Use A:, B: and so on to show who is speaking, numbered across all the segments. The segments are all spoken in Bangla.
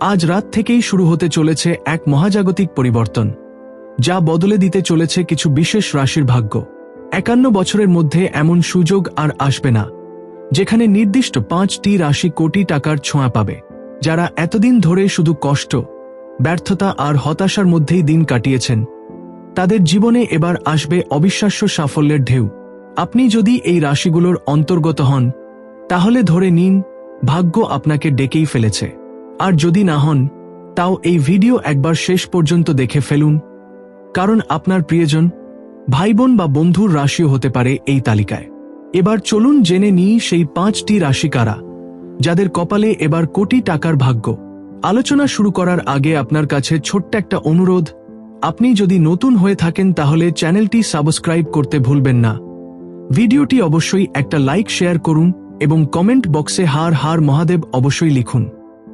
A: আজ রাত থেকেই শুরু হতে চলেছে এক মহাজাগতিক পরিবর্তন, যা বদলে দিতে চলেছে কিছু বিশেষ রাশির ভাগ্য। একান্ন বছরের মধ্যে এমন সুযোগ আর আসবে না, যেখানে নির্দিষ্ট পাঁচটি রাশি কোটি টাকার ছোঁয়া পাবে, যারা এতদিন ধরে শুধু কষ্ট, ব্যর্থতা আর হতাশার মধ্যেই দিন কাটিয়েছেন। তাদের জীবনে এবার আসবে অবিশ্বাস্য সাফল্যের ঢেউ। আপনি যদি এই রাশিগুলোর অন্তর্গত হন, তাহলে ধরে নিন, ভাগ্য আপনাকে ডেকেই ফেলেছে। আর যদি না হন, তাও এই ভিডিও একবার শেষ পর্যন্ত দেখে ফেলুন। কারণ আপনার প্রিয়জন, ভাইবোন বা বন্ধুর রাশিও হতে পারে এই তালিকায়। এবার চলুন জেনে নিই সেই পাঁচটি রাশি কারা, যাদের কপালে এবার কোটি টাকার ভাগ্য। আলোচনা শুরু করার আগে আপনার কাছে ছোট্ট একটা অনুরোধ, আপনি যদি নতুন হয়ে থাকেন তাহলে চ্যানেলটি সাবস্ক্রাইব করতে ভুলবেন না। ভিডিওটি অবশ্যই একটা লাইক শেয়ার করুন এবং কমেন্ট বক্সে হার হার মহাদেব অবশ্যই লিখুন।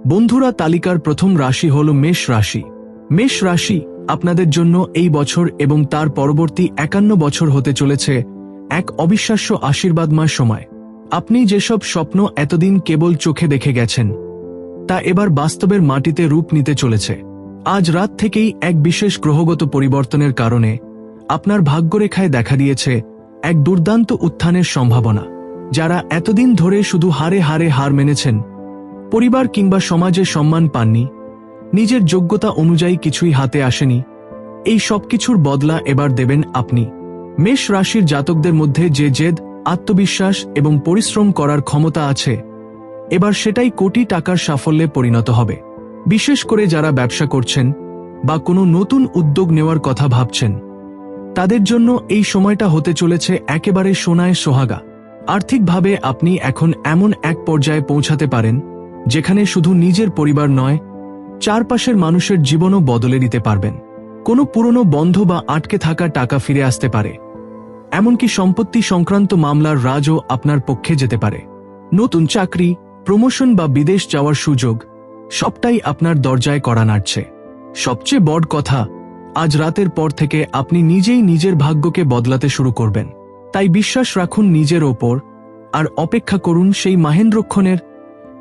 A: বন্ধুরা, তালিকার প্রথম রাশি হল মেষ রাশি। মেষ রাশি আপনাদের জন্য এই বছর এবং তার পরবর্তী একান্ন বছর হতে চলেছে এক অবিশ্বাস্য আশীর্বাদময় সময়। আপনি যেসব স্বপ্ন এতদিন কেবল চোখে দেখে গেছেন, তা এবার বাস্তবের মাটিতে রূপ নিতে চলেছে। আজ রাত থেকেই এক বিশেষ গ্রহগত পরিবর্তনের কারণে আপনার ভাগ্যরেখায় দেখা দিয়েছে এক দুর্দান্ত উত্থানের সম্ভাবনা। যারা এতদিন ধরে শুধু হারে হারে হার মেনেছেন পরিবার কিংবা সমাজে সম্মান পাননি, নিজের যোগ্যতা অনুযায়ী কিছুই হাতে আসেনি, এই সবকিছুর বদলা এবার দেবেন আপনি। মেষ রাশির জাতকদের মধ্যে যে জেদ, আত্মবিশ্বাস এবং পরিশ্রম করার ক্ষমতা আছে, এবার সেটাই কোটি টাকার সাফল্যে পরিণত হবে। বিশেষ করে যারা ব্যবসা করছেন বা কোনো নতুন উদ্যোগ নেওয়ার কথা ভাবছেন, তাদের জন্য এই সময়টা হতে চলেছে একেবারে সোনায় সোহাগা। আর্থিকভাবে আপনি এখন এমন এক পর্যায়ে পৌঁছাতে পারেন যেখানে শুধু নিজের পরিবার নয়, চারপাশের মানুষের জীবনও বদলে দিতে পারবেন। কোনো পুরনো বন্ধ বা আটকে থাকা টাকা ফিরে আসতে পারে। এমনকি সম্পত্তি সংক্রান্ত মামলার রাজও আপনার পক্ষে যেতে পারে। নতুন চাকরি, প্রমোশন বা বিদেশ যাওয়ার সুযোগ, সবটাই আপনার দরজায় করা নাড়ছে। সবচেয়ে বড় কথা, আজ রাতের পর থেকে আপনি নিজেই নিজের ভাগ্যকে বদলাতে শুরু করবেন। তাই বিশ্বাস রাখুন নিজের ওপর, আর অপেক্ষা করুন সেই মাহেন্দ্রক্ষণের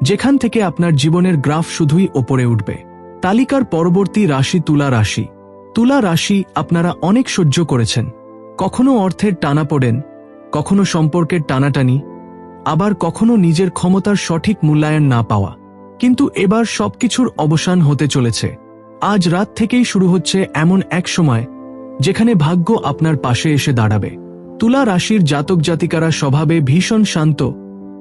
A: যেখান থেকে আপনার জীবনের গ্রাফ শুধুই ওপরে উঠবে। তালিকার পরবর্তী রাশি তুলা রাশি। তুলা রাশি আপনারা অনেক সহ্য করেছেন। কখনো অর্থের টানা পড়েন, কখনো সম্পর্কের টানাটানি, আবার কখনো নিজের ক্ষমতার সঠিক মূল্যায়ন না পাওয়া। কিন্তু এবার সবকিছুর অবসান হতে চলেছে। আজ রাত থেকেই শুরু হচ্ছে এমন এক সময়, যেখানে ভাগ্য আপনার পাশে এসে দাঁড়াবে। তুলা রাশির জাতক জাতিকারা স্বভাবে ভীষণ শান্ত,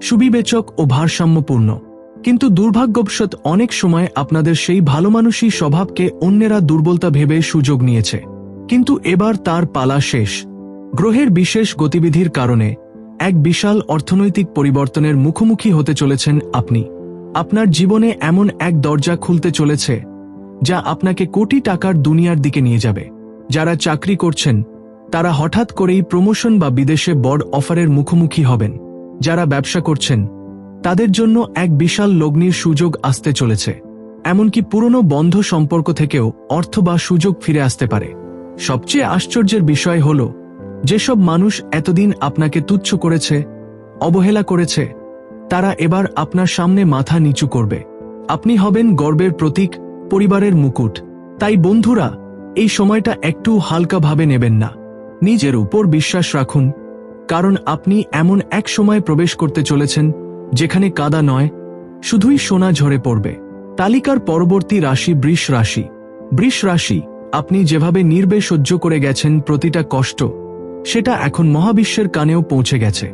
A: সুবিবেচক ও ভারসাম্যপূর্ণ। কিন্তু দুর্ভাগ্যবশত অনেক সময় আপনাদের সেই ভালো মানুষই স্বভাবকে অন্যেরা দুর্বলতা ভেবে সুযোগ নিয়েছে। কিন্তু এবার তার পালা শেষ। গ্রহের বিশেষ গতিবিধির কারণে এক বিশাল অর্থনৈতিক পরিবর্তনের মুখোমুখি হতে চলেছেন আপনি। আপনার জীবনে এমন এক দরজা খুলতে চলেছে, যা আপনাকে কোটি টাকার দুনিয়ার দিকে নিয়ে যাবে। যারা চাকরি করছেন, তারা হঠাৎ করেই প্রমোশন বা বিদেশে বড় অফারের মুখোমুখি হবেন। যারা ব্যবসা করছেন তাদের জন্য এক বিশাল লগ্নির সুযোগ আসতে চলেছে। এমনকি পুরনো বন্ধ সম্পর্ক থেকেও অর্থ বা সুযোগ ফিরে আসতে পারে। সবচেয়ে আশ্চর্যের বিষয় হল, যেসব মানুষ এতদিন আপনাকে তুচ্ছ করেছে, অবহেলা করেছে, তারা এবার আপনার সামনে মাথা নিচু করবে। আপনি হবেন গর্বের প্রতীক, পরিবারের মুকুট। তাই বন্ধুরা, এই সময়টা একটু হালকাভাবে নেবেন না। নিজের উপর বিশ্বাস রাখুন, কারণ আপনি এমন এক সময় প্রবেশ করতে চলেছেন যেখানে কাদা নয়, শুধুই সোনা ঝরে পড়বে। তালিকার পরবর্তী রাশি বৃষ রাশি। বৃষ রাশি, আপনি যেভাবে নির্বে সহ্য করে গেছেন প্রতিটা কষ্ট, সেটা এখন মহাবিশ্বের কানেও পৌঁছে গেছে।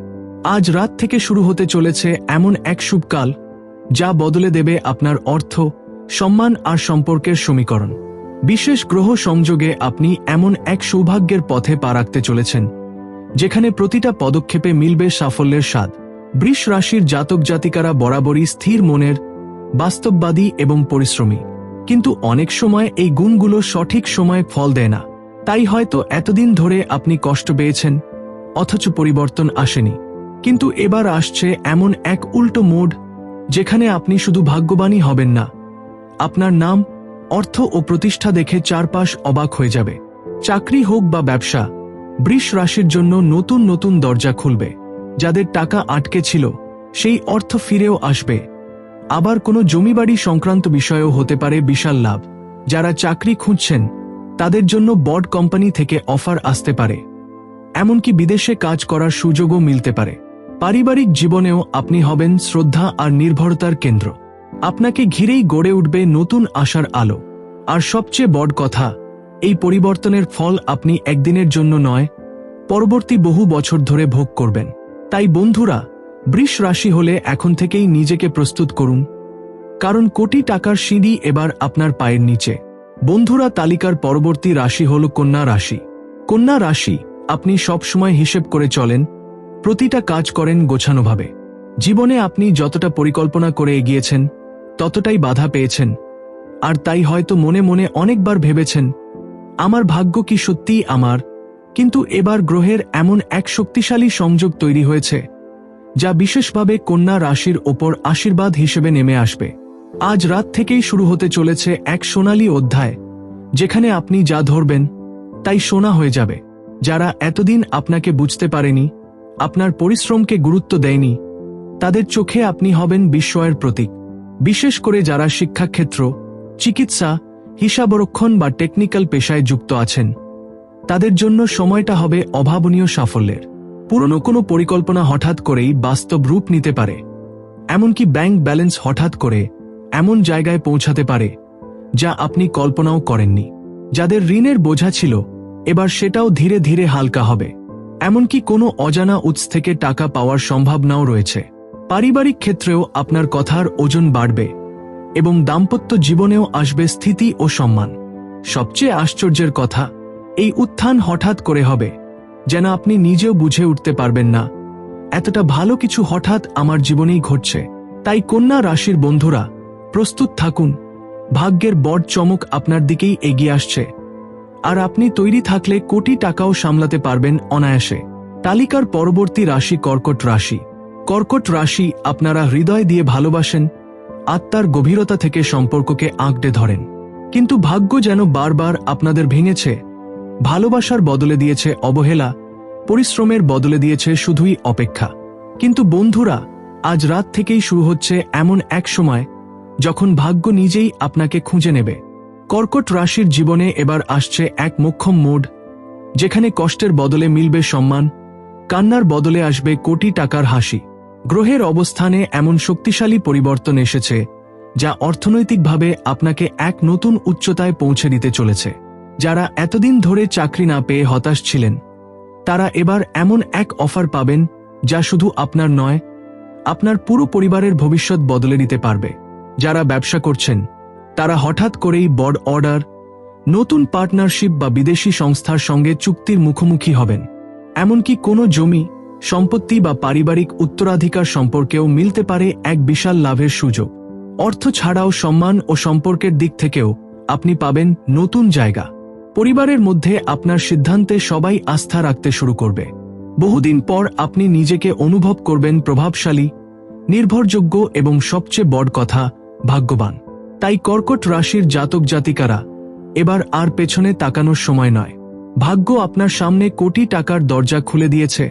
A: আজ রাত থেকে শুরু হতে চলেছে এমন এক শুভকাল যা বদলে দেবে আপনার অর্থ, সম্মান আর সম্পর্কের সমীকরণ। বিশেষ গ্রহ সংযোগে আপনি এমন এক সৌভাগ্যের পথে পা রাখতে চলেছেন, যেখানে প্রতিটা পদক্ষেপে মিলবে সাফল্যের স্বাদ। বৃষ রাশির জাতক জাতিকারা বরাবরই স্থির মনের, বাস্তববাদী এবং পরিশ্রমী। কিন্তু অনেক সময় এই গুণগুলো সঠিক সময়ে ফল দেয় না। তাই হয়তো এতদিন ধরে আপনি কষ্ট পেয়েছেন, অথচ পরিবর্তন আসেনি। কিন্তু এবার আসছে এমন এক উল্টো মোড, যেখানে আপনি শুধু ভাগ্যবানই হবেন না। আপনার নাম, অর্থ ও প্রতিষ্ঠা দেখে চারপাশ অবাক হয়ে যাবে। চাকরি হোক বা ব্যবসা, বৃষ রাশির জন্য নতুন নতুন দরজা খুলবে। যাদের টাকা আটকে ছিল, সেই অর্থ ফিরেও আসবে। আবার কোনো জমিবাড়ি সংক্রান্ত বিষয়েও হতে পারে বিশাল লাভ। যারা চাকরি খুঁজছেন, তাদের জন্য বড কোম্পানি থেকে অফার আসতে পারে। এমনকি বিদেশে কাজ করার সুযোগও মিলতে পারে। পারিবারিক জীবনেও আপনি হবেন শ্রদ্ধা আর নির্ভরতার কেন্দ্র। আপনাকে ঘিরেই গড়ে উঠবে নতুন আশার আলো। আর সবচেয়ে বড় কথা, এই পরিবর্তনের ফল আপনি একদিনের জন্য নয়, পরবর্তী বহু বছর ধরে ভোগ করবেন। তাই বন্ধুরা, বৃষ রাশি হলে এখন থেকেই নিজেকে প্রস্তুত করুন। কারণ কোটি টাকার সিঁড়ি এবার আপনার পায়ের নিচে। বন্ধুরা, তালিকার পরবর্তী রাশি হল কন্যা রাশি। কন্যা রাশি, আপনি সবসময় হিসেব করে চলেন, প্রতিটা কাজ করেন গোছানোভাবে। জীবনে আপনি যতটা পরিকল্পনা করে এগিয়েছেন, ততটাই বাধা পেয়েছেন। আর তাই হয়তো মনে মনে অনেকবার ভেবেছেন, আমার ভাগ্য কি সত্যিই আমার? কিন্তু এবার গ্রহের এমন এক শক্তিশালী সংযোগ তৈরি হয়েছে, যা বিশেষভাবে কন্যা রাশির ওপর আশীর্বাদ হিসেবে নেমে আসবে। আজ রাত থেকেই শুরু হতে চলেছে এক সোনালী অধ্যায়, যেখানে আপনি যা ধরবেন, তাই সোনা হয়ে যাবে। যারা এতদিন আপনাকে বুঝতে পারেনি, আপনার পরিশ্রমকে গুরুত্ব দেয়নি, তাদের চোখে আপনি হবেন বিস্ময়ের প্রতীক। বিশেষ করে যারা শিক্ষাক্ষেত্র, চিকিৎসা, হিসাবরক্ষণ বা টেকনিক্যাল পেশায় যুক্ত আছেন। তাদের জন্য সময়টা হবে অভাবনীয় সাফল্যের। পুরনো কোনো পরিকল্পনা হঠাৎ করেই বাস্তব রূপ নিতে পারে। এমনকি ব্যাংক ব্যালেন্স হঠাৎ করে এমন জায়গায় পৌঁছাতে পারে, যা আপনি কল্পনাও করেননি। যাদের ঋণের বোঝা ছিল, এবার সেটাও ধীরে ধীরে হালকা হবে। এমনকি কোনো অজানা উৎস থেকে টাকা পাওয়ার সম্ভাবনাও রয়েছে। পারিবারিক ক্ষেত্রেও আপনার কথার ওজন বাড়বে এবং দাম্পত্য জীবনেও আসবে স্থিতি ও সম্মান। সবচেয়ে আশ্চর্যের কথা এই উত্থান হঠাৎ করে হবে, যেন আপনি নিজেও বুঝে উঠতে পারবেন না। এতটা ভালো কিছু হঠাৎ আমার জীবনেই ঘটছে। তাই কন্যা রাশির বন্ধুরা, প্রস্তুত থাকুন। ভাগ্যের বড় চমক আপনার দিকেই এগিয়ে আসছে। আর আপনি তৈরি থাকলে কোটি টাকাও সামলাতে পারবেন অনায়াসে। তালিকার পরবর্তী রাশি কর্কট রাশি। কর্কট রাশি আপনারা হৃদয় দিয়ে ভালোবাসেন, আত্মার গভীরতা থেকে সম্পর্ককে আঁকড়ে ধরেন। কিন্তু ভাগ্য যেন বারবার আপনাদের ভেঙেছে ভালোবাসার বদলে দিয়েছে অবহেলা, পরিশ্রমের বদলে দিয়েছে শুধুই অপেক্ষা। কিন্তু বন্ধুরা, আজ রাত থেকেই শুরু হচ্ছে এমন এক সময় যখন ভাগ্য নিজেই আপনাকে খুঁজে নেবে। কর্কট রাশির জীবনে এবার আসছে এক মোক্ষম মোড, যেখানে কষ্টের বদলে মিলবে সম্মান, কান্নার বদলে আসবে কোটি টাকার হাসি। গ্রহের অবস্থানে এমন শক্তিশালী পরিবর্তন এসেছে, যা অর্থনৈতিকভাবে আপনাকে এক নতুন উচ্চতায় পৌঁছে দিতে চলেছে। যারা এতদিন ধরে চাকরি না পেয়ে হতাশ ছিলেন, তারা এবার এমন এক অফার পাবেন যা শুধু আপনার নয়, আপনার পুরো পরিবারের ভবিষ্যৎ বদলে নিতে পারবে। যারা ব্যবসা করছেন, তারা হঠাৎ করেই বড় অর্ডার, নতুন পার্টনারশিপ বা বিদেশি সংস্থার সঙ্গে চুক্তির মুখোমুখি হবেন। এমনকি কোনো জমি, সম্পত্তি বা পারিবারিক উত্তরাধিকার সম্পর্কেও মিলতে পারে এক বিশাল লাভের সুযোগ। অর্থ ছাড়াও সম্মান ও সম্পর্কের দিক থেকেও আপনি পাবেন নতুন জায়গা। পরিবারের মধ্যে আপনার সিদ্ধান্তে সবাই আস্থা রাখতে শুরু করবে। বহুদিন পর আপনি নিজেকে অনুভব করবেন প্রভাবশালী, নির্ভরযোগ্য এবং সবচেয়ে বড় কথা, ভাগ্যবান। তাই কর্কট রাশির জাতক জাতিকারা, এবার আর পেছনে তাকানোর সময় নয়। ভাগ্য আপনার সামনে কোটি টাকার দরজা খুলে দিয়েছে।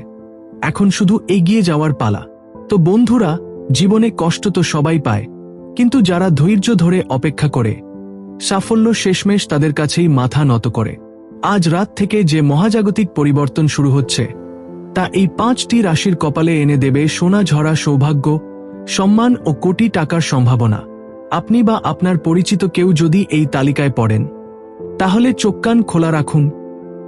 A: এখন শুধু এগিয়ে যাওয়ার পালা। তো বন্ধুরা, জীবনে কষ্ট তো সবাই পায়, কিন্তু যারা ধৈর্য ধরে অপেক্ষা করে সাফল্য শেষমেশ তাদের কাছেই মাথা নত করে। আজ রাত থেকে যে মহাজাগতিক পরিবর্তন শুরু হচ্ছে, তা এই পাঁচটি রাশির কপালে এনে দেবে সোনা ঝরা সৌভাগ্য, সম্মান ও কোটি টাকার সম্ভাবনা। আপনি বা আপনার পরিচিত কেউ যদি এই তালিকায় পড়েন, তাহলে চোখ কান খোলা রাখুন,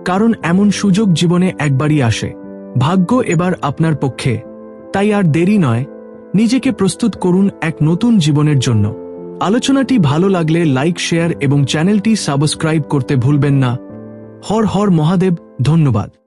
A: কারণ এমন সুযোগ জীবনে একবারই আসে। ভাগ্য এবার আপনার পক্ষে, তাই আর দেরি নয়, নিজেকে প্রস্তুত করুন এক নতুন জীবনের জন্য। আলোচনাটি ভালো লাগলে লাইক, শেয়ার এবং চ্যানেলটি সাবস্ক্রাইব করতে ভুলবেন না। হর হর মহাদেব, ধন্যবাদ।